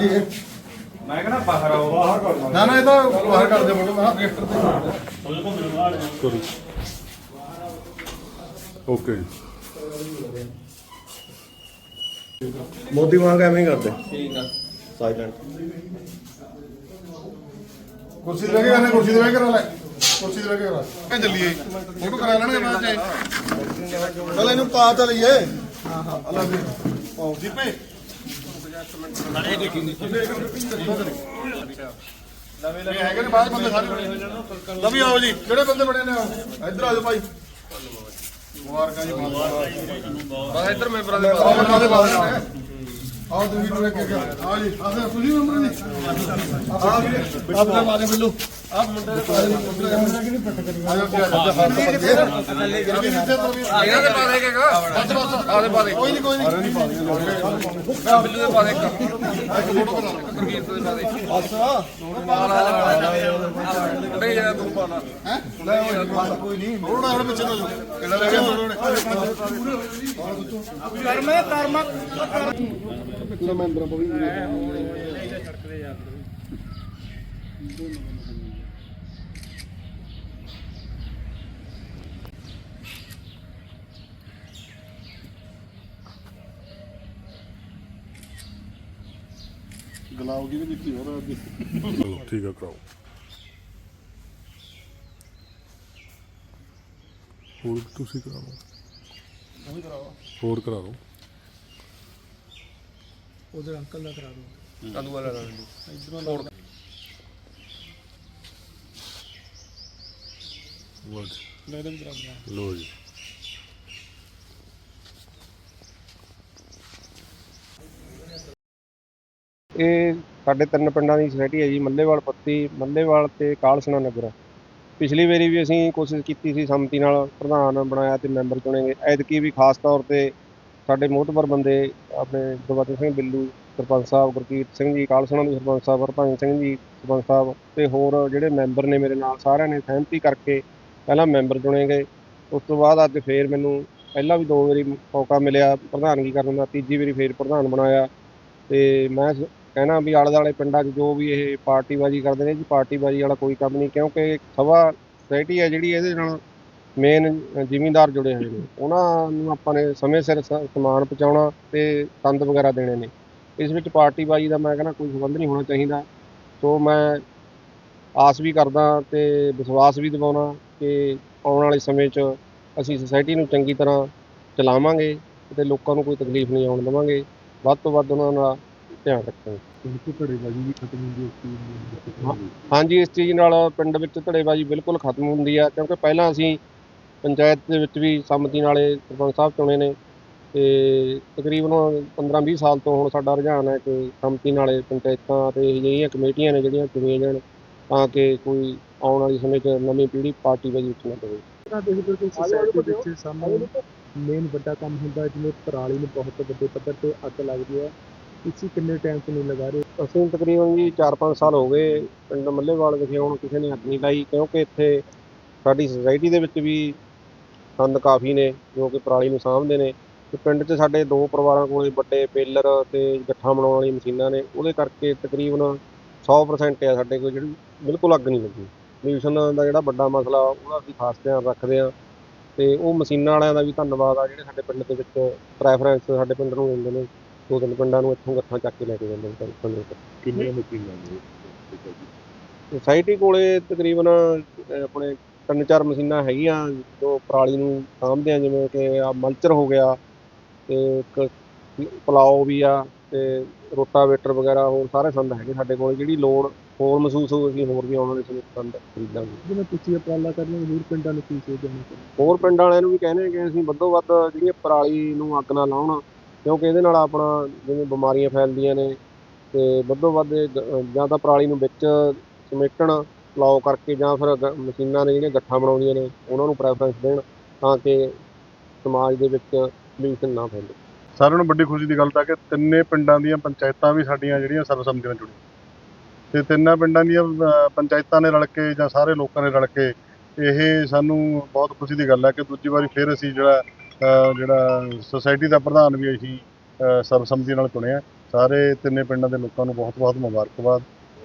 ਮੈਂ ਕਹਿੰਦਾ ਬਾਹਰ ਆਓ। ਬਾਹਰ ਕਰ। ਨਾ ਨਾ ਇਹ ਤਾਂ ਬਾਹਰ ਕਰ ਦੇ ਬੋਲੋ ਮੈਂ ਰਜਿਸਟਰ ਤੇ ਕਰ ਦੇ ਓਕੇ ਮੋਦੀ ਵਾਂਗ ਐਵੇਂ ਕਰਦੇ। ਠੀਕ ਆ। ਸਾਇਲੈਂਟ ਕੁਰਸੀ ਤੇ ਕੇ ਕਰਨਾ ਕੁਰਸੀ ਤੇ ਬਹਿ ਕੇ ਕਰਾ ਲੈ ਕੁਰਸੀ ਤੇ ਬਹਿ ਕੇ ਕਰਾ ਇਹ ਚੱਲੀਏ। ਫੋਟੋ ਕਰਾ ਲੈਣਗੇ ਬਾਅਦ ਚ। ਚਲ ਇਹਨੂੰ ਪਾ ਤਾਂ ਲਈਏ ਹਾਂ। ਹਾਂ ਅੱਲਾ ਜੀ ਆਓ ਦੀਪੇ। ਨਵੇਂ ਹੈਗੇ ਨੇ ਬਾਅਦ ਬੰਦੇ ਸਾਰੇ ਲਵੀ ਆਓ ਜੀ। ਕਿਹੜੇ ਬੰਦੇ ਬੜੇ ਨੇ ਆਓ ਇੱਧਰ ਆ ਜਾਓ ਭਾਈ। ਮੁਬਾਰਕਾਂ ਜੀ ਮੁਬਾਰਕਾਂ। ਇੱਧਰ ਮੈਂਬਰਾਂ ਦੇ ਬਾਅਦ। ਆਓ ਤੁਸੀਂ ਨੂੰ ਅੱਗੇ ਆਓ ਜੀ ਆਹ ਤੁਸੀਂ ਮੈਂਬਰ ਨੇ ਆਹ ਵੀਰੇ ਆਪ ਦਾ ਮਾਰੇ ਬਿੱਲੂ ਆਪ ਮੁੰਡੇ ਦੇ ਪਾਰੇ ਮੁੰਡਾ ਕਿ ਨਹੀਂ ਪੱਟ ਕਰੀ ਆਜੋ ਤੇ ਆਜੋ ਹੱਥ ਪੱਟ ਕੇ ਇਹਨਾਂ ਦੇ ਪਾ ਦੇਗਾ ਬਸ ਬਸ ਆ ਦੇ ਪਾ ਦੇ ਕੋਈ ਨਹੀਂ ਕੋਈ ਨਹੀਂ ਬਿੱਲੂ ਦੇ ਪਾ ਦੇ ਇੱਕ। ਫੋਟੋ ਬਣਾ ਕਰਗੀਰ ਦੇ ਪਾ ਦੇ ਬਸ ਨਹੀਂ ਜਾ ਤੂੰ ਪਾਣਾ ਹੈ? ਲੈ ਕੋਈ ਨਹੀਂ ਥੋੜਾ ਹੁਣ ਪਿੱਛੇ ਨੂੰ ਕਿਹੜਾ ਰਹਿ ਗਿਆ ਕਰਮੇ ਕਰਮਾ। ਪੂਰਾ ਮੈਂਬਰਾਂ ਪਵੀ ਗਲਾਉ ਦੀ ਵੀ ਹੋਰ ਅੱਗੇ ਚਲੋ ਠੀਕ ਆ ਕਰਾਓ। ਹੋਰ ਤੁਸੀਂ ਕਰਾਓ। ਹੋਰ ਕਰਾ ਲਓ। ਉਧਰ ਅੰਕਲ ਦਾ ਕਰਾ ਦੋ ਕਦੋਂ ਵਾਲਾ ਇਧਰੋਂ ਵਾਹ ਜੀ ਲੈ ਦੇ ਬਰਾਬਰ ਲੋ ਜੀ। ਇਹ ਸਾਡੇ ਤਿੰਨ ਪਿੰਡਾਂ ਦੀ ਸੁਸਾਇਟੀ ਹੈ ਜੀ ਮੱਲੇਵਾਲ ਪੱਤੀ ਮੱਲੇਵਾਲ ਤੇ ਕਾਲਸਣਾ ਨਗਰ। ਪਿਛਲੀ ਵਾਰੀ ਵੀ ਅਸੀਂ ਕੋਸ਼ਿਸ਼ ਕੀਤੀ ਸੀ ਸੰਮਤੀ ਨਾਲ ਪ੍ਰਧਾਨ ਬਣਾਇਆ ਤੇ ਮੈਂਬਰ ਚੁਣੇ ਗਏ। ਐਤਕੀ ਵੀ ਖਾਸ ਤੌਰ ਤੇ ਸਾਡੇ ਮੋਹਤਬਰ ਬੰਦੇ ਆਪਣੇ ਗੁਰਬਚਨ ਸਿੰਘ ਬਿੱਲੂ, ਸਰਪੰਚ ਸਾਹਿਬ ਗੁਰਕੀਰਤ ਸਿੰਘ ਜੀ ਕਾਲਸਣਾ ਦੇ ਸਰਪੰਚ ਸਾਹਿਬ ਹਰਭਜਨ ਸਿੰਘ ਜੀ, ਸਰਪੰਚ ਸਾਹਿਬ ਤੇ ਹੋਰ ਜਿਹੜੇ ਮੈਂਬਰ ਨੇ ਮੇਰੇ ਨਾਲ ਸਾਰਿਆਂ ਨੇ ਸਹਿਮਤੀ ਕਰਕੇ ਪਹਿਲਾਂ ਮੈਂਬਰ ਚੁਣੇ ਗਏ। ਉਸ ਤੋਂ ਬਾਅਦ ਅੱਜ ਫੇਰ ਮੈਨੂੰ ਪਹਿਲਾਂ ਵੀ ਦੋ ਵਾਰੀ ਮੌਕਾ ਮਿਲਿਆ ਪ੍ਰਧਾਨਗੀ ਕਰਨ ਦਾ, ਤੀਜੀ ਵਾਰੀ ਫੇਰ ਪ੍ਰਧਾਨ ਬਣਾਇਆ ਤੇ ਮੈਂ ਕਹਿਣਾ ਵੀ ਆਲੇ ਦੁਆਲੇ ਪਿੰਡਾਂ 'ਚ ਜੋ ਵੀ ਇਹ ਪਾਰਟੀਬਾਜ਼ੀ ਕਰਦੇ ਨੇ ਜੀ, ਪਾਰਟੀਬਾਜ਼ੀ ਵਾਲਾ ਕੋਈ ਕੰਮ ਨਹੀਂ ਕਿਉਂਕਿ ਸਭਾ ਸੋਸਾਇਟੀ ਹੈ ਜਿਹੜੀ, ਇਹਦੇ ਨਾਲ ਮੇਨ ਜ਼ਿਮੀਂਦਾਰ ਜੁੜੇ ਹੋਏ ਨੇ। ਉਹਨਾਂ ਨੂੰ ਆਪਾਂ ਨੇ ਸਮੇਂ ਸਿਰ ਸ- ਸਮਾਨ ਪਹੁੰਚਾਉਣਾ ਤੇ ਤੰਦ ਵਗੈਰਾ ਦੇਣੇ ਨੇ। ਇਸ ਵਿੱਚ ਪਾਰਟੀਬਾਜ਼ੀ ਦਾ ਮੈਂ ਕਹਿੰਦਾ ਕੋਈ ਸੰਬੰਧ ਨਹੀਂ ਹੋਣਾ ਚਾਹੀਦਾ। ਸੋ ਮੈਂ ਆਸ ਵੀ ਕਰਦਾ ਤੇ ਵਿਸ਼ਵਾਸ ਵੀ ਦਿਵਾਉਣਾ ਕਿ ਆਉਣ ਵਾਲੇ ਸਮੇਂ 'ਚ ਅਸੀਂ ਸੁਸਾਇਟੀ ਨੂੰ ਚੰਗੀ ਤਰ੍ਹਾਂ ਚਲਾਵਾਂਗੇ ਤੇ ਲੋਕਾਂ ਨੂੰ ਕੋਈ ਤਕਲੀਫ ਨਹੀਂ ਆਉਣ ਦੇਵਾਂਗੇ। ਵੱਧ ਤੋਂ ਵੱਧ ਉਹਨਾਂ ਦਾ ਧਿਆਨ ਰੱਖਾਂਗੇ। ਕਿਉਂਕਿ ਘੜੇਬਾਜ਼ੀ ਵੀ ਖਤਮ ਹੁੰਦੀ ਉਸ ਚੀਜ਼ ਹਾਂ। ਹਾਂਜੀ ਇਸ ਚੀਜ਼ ਨਾਲ ਪਿੰਡ ਵਿੱਚ ਧੜੇਬਾਜ਼ੀ ਬਿਲਕੁਲ ਖਤਮ ਹੁੰਦੀ ਆ ਕਿਉਂਕਿ ਪਹਿਲਾਂ ਅਸੀਂ ਪੰਚਾਇਤ ਦੇ ਵਿੱਚ ਵੀ ਸੰਮਤੀ ਨਾਲੇ ਸਰਪੰਚ ਸਾਹਿਬ ਚੁਣੇ ਨੇ ਤੇ ਤਕਰੀਬਨ 15-20 ਸਾਲ ਤੋਂ ਹੁਣ ਸਾਡਾ ਰੁਝਾਨ ਹੈ ਕਿ ਸੰਮਤੀ ਨਾਲੇ ਪੰਚਾਇਤਾਂ ਤੇ ਅਜਿਹੀਆਂ ਕਮੇਟੀਆਂ ਨੇ ਜਿਹੜੀਆਂ ਚੁਣੀਆਂ ਜਾਣ ਤਾਂ ਕਿ ਕੋਈ ਆਉਣ ਵਾਲੀ ਸਮੇਂ 'ਚ ਨਵੀਂ ਪੀੜ੍ਹੀ ਪਾਰਟੀਬਾਜ਼ੀ ਵਿੱਚ ਨਾ ਪਵੇ। ਤਾਂ ਦੇਖਦੇ ਹੋ। ਸੋਸਾਇਟੀ ਵਿੱਚ ਸਾਨੂੰ ਮੇਨ ਵੱਡਾ ਕੰਮ ਹੁੰਦਾ ਹੈ ਜਿਵੇਂ ਪਰਾਲੀ ਨੂੰ ਬਹੁਤ ਵੱਡੇ ਪੱਧਰ ਤੇ ਅੱਗ ਲੱਗਦੀ ਹੈ। ਤੁਸੀਂ ਕਿੰਨੇ ਟਾਈਮ ਤੋਂ ਨਹੀਂ ਲਗਾ ਰਹੇ? ਅਸੀਂ ਤਕਰੀਬਨ ਜੀ 4-5 ਸਾਲ ਹੋ ਗਏ ਪਿੰਡ ਮੱਲੇਵਾਲ ਵਿਖੇ ਹੁਣ ਕਿਸੇ ਨੇ ਹੱਥ ਨਹੀਂ ਲਾਈ ਕਿਉਂਕਿ ਇੱਥੇ ਸਾਡੀ ਸੁਸਾਇਟੀ ਦੇ ਵਿੱਚ ਵੀ ਸੰਦ ਕਾਫੀ ਨੇ ਜੋ ਕਿ ਪਰਾਲੀ ਨੂੰ ਸਾਂਭਦੇ ਨੇ। ਤੇ ਪਿੰਡ 'ਚ ਸਾਡੇ ਦੋ ਪਰਿਵਾਰਾਂ ਕੋਲੇ ਵੱਡੇ ਬੇਲਰ ਤੇ ਗੱਠਾਂ ਬਣਾਉਣ ਵਾਲੀਆਂ ਮਸ਼ੀਨਾਂ ਨੇ ਉਹਦੇ ਕਰਕੇ ਤਕਰੀਬਨ 100% ਹੈ ਸਾਡੇ ਕੋਲ ਜਿਹੜੀ ਬਿਲਕੁਲ ਅੱਗ ਨਹੀਂ ਲੱਗੀ। ਪੋਲਿਊਸ਼ਨ ਦਾ ਜਿਹੜਾ ਵੱਡਾ ਮਸਲਾ ਉਹਦਾ ਅਸੀਂ ਖਾਸ ਧਿਆਨ ਰੱਖਦੇ ਹਾਂ। ਤੇ ਉਹ ਮਸ਼ੀਨਾਂ ਵਾਲਿਆਂ ਦਾ ਵੀ ਧੰਨਵਾਦ ਆ ਜਿਹੜੇ ਸਾਡੇ ਪਿੰਡ ਦੇ ਵਿੱਚ ਪ੍ਰੈਫਰੈਂਸ ਸਾਡੇ ਪਿੰਡ ਨੂੰ ਦਿੰਦੇ ਨੇ। ਦੋ ਤਿੰਨ ਪਿੰਡਾਂ ਨੂੰ ਇੱਥੋਂ ਗੱਠਾਂ ਚੱਕ ਕੇ ਲੈ ਕੇ ਜਾਂਦੇ ਨੇ ਪਿੰਡ ਦੇ ਵਿੱਚ ਕਿੰਨੀਆਂ ਮਸ਼ੀਨਾਂ ਨੇ? ਸੁਸਾਇਟੀ ਕੋਲੇ ਤਕਰੀਬਨ ਆਪਣੇ ਤਿੰਨ ਚਾਰ ਮਸ਼ੀਨਾਂ ਹੈਗੀਆਂ ਜੋ ਪਰਾਲੀ ਨੂੰ ਸਾਂਭਦੇ ਆ ਜਿਵੇਂ ਕਿ ਆ ਮਲਚਰ ਹੋ ਗਿਆ ਤੇ ਇੱਕ ਪਲਾਓ ਵੀ ਆ ਤੇ ਰੋਟਾਵੇਟਰ ਵਗੈਰਾ ਹੋਰ ਸਾਰੇ ਸੰਦ ਹੈਗੇ ਸਾਡੇ ਕੋਲ ਜਿਹੜੀ ਲੋੜ ਹੋਰ ਮਹਿਸੂਸ ਹੋਊ ਅਸੀਂ ਹੋਰ ਵੀ ਆਉਣ ਵਾਲੇ ਸਮੇਂ 'ਚ ਸੰਦ ਖਰੀਦਾਂਗੇ। ਜਿਵੇਂ ਤੁਸੀਂ ਉਪਰਾਲਾ ਕਰ ਰਹੇ ਹੋ ਹੋਰ ਪਿੰਡਾਂ ਨੂੰ ਕੀ ਦੇਣੀ ਚਾਹੀਦੀ ਹੋਰ ਪਿੰਡਾਂ ਵਾਲਿਆਂ ਨੂੰ ਵੀ ਕਹਿੰਦੇ ਕਿ ਅਸੀਂ ਵੱਧੋ ਵੱਧ ਜਿਹੜੀਆਂ ਪਰਾਲੀ ਨੂੰ ਅੱਗ ਨਾ ਲਾਉਣ ਕਿਉਂਕਿ ਇਹਦੇ ਨਾਲ ਆਪਣਾ ਜਿਵੇਂ ਬਿਮਾਰੀਆਂ ਫੈਲਦੀਆਂ ਨੇ ਤੇ ਵੱਧੋ ਵੱਧ ਜਾਂ ਤਾਂ ਪਰਾਲੀ ਨੂੰ ਵਿੱਚ ਸਮੇਟਣ ਪਲਾਓ ਕਰਕੇ ਜਾਂ ਫਿਰ ਗ- ਮਸ਼ੀਨਾਂ ਨੇ ਜਿਹੜੀਆਂ ਗੱਠਾਂ ਬਣਾਉਂਦੀਆਂ ਨੇ ਉਹਨਾਂ ਨੂੰ ਪ੍ਰੈਫਰੈਂਸ ਦੇਣ ਤਾਂ ਕਿ ਸਮਾਜ ਦੇ ਵਿੱਚ ਪੋਲਿਊਸ਼ਨ ਨਾ ਫੈਲੇ। ਸਾਰਿਆਂ ਨੂੰ ਵੱਡੀ ਖੁਸ਼ੀ ਦੀ ਗੱਲ ਤਾਂ ਕਿ ਤਿੰਨੇ ਪਿੰਡਾਂ ਦੀਆਂ ਪੰਚਾਇਤਾਂ ਵੀ ਸਾਡੀਆਂ ਜਿਹੜੀਆਂ ਸਰਬਸੰਮਤੀ ਨਾਲ ਜੁੜੀਆਂ। ਤੇ ਤਿੰਨਾਂ ਪਿੰਡਾਂ ਦੀਆਂ ਅਹ, ਪੰਚਾਇਤਾਂ ਨੇ ਰਲ ਕੇ ਜਾਂ ਸਾਰੇ ਲੋਕਾਂ ਨੇ ਰਲ ਕੇ ਇਹ ਸਾਨੂੰ ਬਹੁਤ ਖੁਸ਼ੀ ਦੀ ਗੱਲ ਹੈ ਕਿ ਦੂਜੀ ਵਾਰੀ ਫਿਰ ਅਸੀਂ ਜਿਹੜਾ ਅਹ, ਜਿਹੜਾ ਸੁਸਾਇਟੀ ਦਾ ਪ੍ਰਧਾਨ ਵੀ ਅਸੀਂ ਅਹ, ਸਰਬਸੰਮਤੀ ਨਾਲ ਚੁਣਿਆ। ਸਾਰੇ ਤਿੰਨੇ ਪਿੰਡਾਂ ਦੇ ਲੋਕਾਂ ਨੂੰ ਬਹੁਤ-ਬਹੁਤ ਮੁਬਾਰਕਬਾਦ।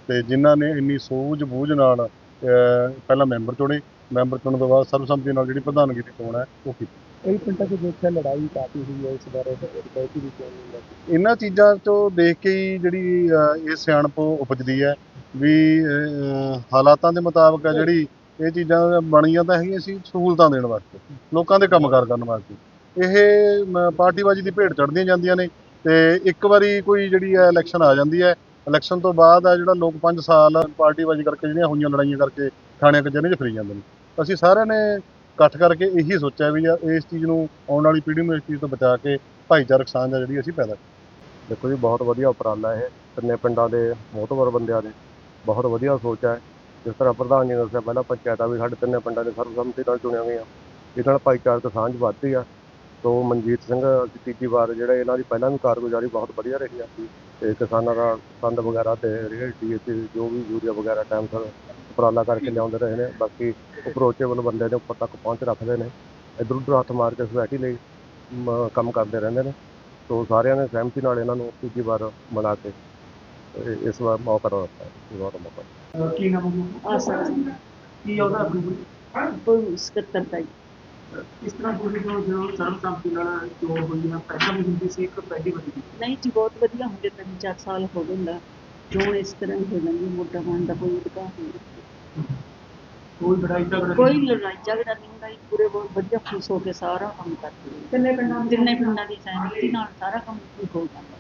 ਤੇ ਜਿਨ੍ਹਾਂ ਨੇ ਇੰਨੀ ਸੂਝ ਬੂਝ ਨਾਲ ਪਹਿਲਾਂ ਮੈਂਬਰ ਚੁਣੇ ਮੈਂਬਰ ਚੁਣਨ ਤੋਂ ਬਾਅਦ ਸਰਬਸੰਮਤੀ ਨਾਲ ਜਿਹੜੀ ਪ੍ਰਧਾਨਗੀ ਦੀ ਚੋਣ ਹੈ ਉਹ ਕੀਤੀ। ਕਈ ਪਿੰਡਾਂ 'ਚ ਦੇਖਿਆ ਲੜਾਈ ਕਾਫੀ ਹੋਈ ਹੈ ਇਸ ਬਾਰੇ ਬੈਠੀ ਵੀ ਲੱਗੀ ਇਹਨਾਂ ਚੀਜ਼ਾਂ ਤੋਂ ਦੇਖ ਕੇ ਹੀ ਜਿਹੜੀ ਇਹ ਸਿਆਣਪ ਉਪਜਦੀ ਹੈ ਵੀ ਹਾਲਾਤਾਂ ਦੇ ਮੁਤਾਬਕ ਹੈ ਜਿਹੜੀ ਇਹ ਚੀਜ਼ਾਂ ਬਣੀਆਂ ਤਾਂ ਹੈਗੀਆਂ ਸੀ ਸਹੂਲਤਾਂ ਦੇਣ ਵਾਸਤੇ ਲੋਕਾਂ ਦੇ ਕੰਮਕਾਰ ਕਰਨ ਵਾਸਤੇ। ਇਹ ਪਾਰਟੀਬਾਜ਼ੀ ਦੀ ਭੇਟ ਚੜ੍ਹਦੀਆਂ ਜਾਂਦੀਆਂ ਨੇ ਤੇ ਇੱਕ ਵਾਰੀ ਕੋਈ ਜਿਹੜੀ ਹੈ ਇਲੈਕਸ਼ਨ ਆ ਜਾਂਦੀ ਹੈ ਇਲੈਕਸ਼ਨ ਤੋਂ ਬਾਅਦ ਆ ਜਿਹੜਾ ਲੋਕ 5 ਸਾਲ ਪਾਰਟੀਬਾਜ਼ੀ ਕਰਕੇ ਜਿਹੜੀਆਂ ਹੋਈਆਂ ਲੜਾਈਆਂ ਕਰਕੇ ਥਾਣਿਆਂ ਕਚਹਿਰੀਆਂ 'ਚ ਫਿਰੀ ਜਾਂਦੇ ਨੇ। ਅਸੀਂ ਸਾਰਿਆਂ ਨੇ ਇਕੱਠ ਕਰਕੇ ਇਹੀ ਸੋਚਿਆ ਵੀ ਯਾਰ ਇਸ ਚੀਜ਼ ਨੂੰ ਆਉਣ ਵਾਲੀ ਪੀੜ੍ਹੀ ਨੂੰ ਇਸ ਚੀਜ਼ ਤੋਂ ਬਚਾ ਕੇ ਭਾਈਚਾਰਕ ਸਾਂਝ ਆ ਜਿਹੜੀ ਅਸੀਂ ਪੈਦਾ ਦੇਖੋ ਜੀ, ਬਹੁਤ ਵਧੀਆ ਉਪਰਾਲਾ ਇਹ, ਤਿੰਨੇ ਪਿੰਡਾਂ ਦੇ ਮੋਹਤਵਰ ਬੰਦਿਆਂ ਦੇ। ਬਹੁਤ ਵਧੀਆ ਸੋਚ ਹੈ ਜਿਸ ਤਰ੍ਹਾਂ ਪ੍ਰਧਾਨ ਜੀ ਨੇ ਦੱਸਿਆ, ਪਹਿਲਾਂ ਪੰਚਾਇਤਾਂ ਵੀ ਸਾਡੇ ਤਿੰਨੇ ਪਿੰਡਾਂ ਦੇ ਸਰਬਸੰਮਤੀ ਨਾਲ ਚੁਣੀਆਂ ਗਈਆਂ। ਇਹਦੇ ਨਾਲ ਭਾਈਚਾਰਕ ਸਾਂਝ ਵੱਧਦੀ ਆ। ਤੋਂ ਮਨਜੀਤ ਸਿੰਘ ਅਸੀਂ ਤੀਜੀ ਵਾਰ ਜਿਹੜੇ ਇਹਨਾਂ ਦੀ ਪਹਿਲਾਂ ਵੀ ਕਾਰਗੁਜ਼ਾਰੀ ਬਹੁਤ ਵਧੀਆ ਰਹੀ ਆ ਤੇ ਕਿਸਾਨਾਂ ਦਾ ਸੰਦ ਵਗੈਰਾ ਤੇ ਰੇਲ ਡੀਏਪੀ ਜੋ ਵੀ ਯੂਰੀਆ ਵਗੈਰਾ ਟਾਈਮ ਸਿਰ ਉਪਰਾਲਾ ਕਰਕੇ ਲਿਆਉਂਦੇ ਰਹੇ ਨੇ ਬਾਕੀ ਅਪਰੋਚੇਬਲ ਬੰਦੇ ਨੇ ਉੱਪਰ ਤੱਕ ਪਹੁੰਚ ਰੱਖਦੇ ਨੇ। ਇੱਧਰ ਉੱਧਰ ਹੱਥ ਮਾਰ ਕੇ ਸੁਸਾਇਟੀ ਲਈ ਕੰਮ ਕਰਦੇ ਰਹਿੰਦੇ ਨੇ। ਸੋ ਸਾਰਿਆਂ ਨੇ ਸਹਿਮਤੀ ਨਾਲ ਇਹਨਾਂ ਨੂੰ ਤੀਜੀ ਵਾਰ ਮਿਲਾ ਕੇ ਇਸ ਵਾਰ ਮੌਕਾ ਦਿੱਤਾ। ਇਸ ਵਾਰ ਮੌਕਾ। ਕੀ ਨਾਮ ਆਸਾ ਕੀ ਉਹਦਾ? ਕੋਈ ਸਕੱਤਰ ਦਾ ਜੀ। ਇਸ ਤਰ੍ਹਾਂ ਪੂਰੀ ਜੋ ਜੋ ਸਰਬਸੰਮਤੀ ਨਾਲ ਚੋਣ ਹੋਈ ਹੈ ਪਹਿਲਾਂ ਵੀ ਹੁੰਦੀ ਸੀ ਇੱਕ ਪਹਿਲੀ ਵਾਰੀ ਨਹੀਂ ਜੀ ਬਹੁਤ ਵਧੀਆ ਹੁੰਦੇ ਤਿੰਨ ਚਾਰ ਸਾਲ ਹੋ ਗਏ ਹੁੰਦਾ ਚੋਣ ਇਸ ਤਰ੍ਹਾਂ ਹੀ ਹੋ ਜਾਂਦੀ ਹੈ, ਵੋਟਾਂ ਪਾਉਣ ਦਾ ਕੋਈ ਅਧਿਕਾਰ ਨਹੀਂ। ਕੋਈ ਲੜਾਈ ਝਗੜਾ ਕੋਈ ਲੜਾਈ ਝਗੜਾ ਨਹੀਂ ਹੁੰਦਾ ਪੂਰੇ ਬਹੁਤ ਵਧੀਆ ਖੁਸ਼ ਹੋ ਕੇ ਸਾਰਾ ਕੰਮ ਕਰਦੇ ਤਿੰਨੇ ਪਿੰਡਾਂ ਤਿੰਨੇ ਪਿੰਡਾਂ ਦੀ ਸਹਿਮਤੀ ਨਾਲ ਸਾਰਾ ਕੰਮ ਹੋ ਜਾਂਦਾ।